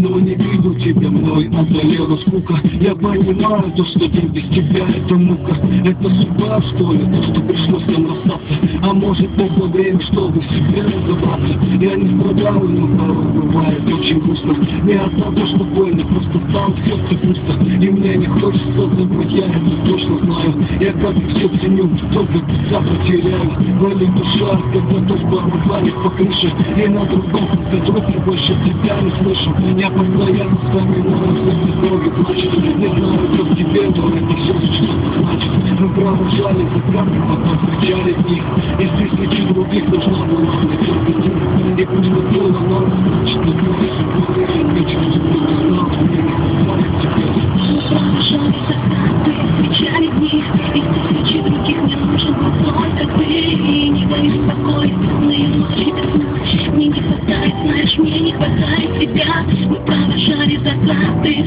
no município. Надоела скука Я понимаю то, что день без тебя это мука. Это судьба, что ли, то, что пришлось нам расстаться А может только время, чтобы себе разобраться Я не страдаю, но порой бывает очень грустно. Не от того, что больно, просто там в сердце пусто И мне не хочется забыть, я это точно знаю. Я как и все ценю, только тебя потеряю Болит душа, когда дождь барабанит по крыше. И на другом я больше тебя не слышу. Я постоянно все эти дороги плачет Не знаю, как тебе, но это все что-то значит Мы провожали за камни, потом встречали их Из тысячи других должна была быть только ты И пусть бы было норм, значит, не знаю, что я не чувствую, не знал, мне не хватит Ты встречали дни, из тысячи других мне нужен был только ты И не покоя, мне не хватает тебя. Мы провожали закаты,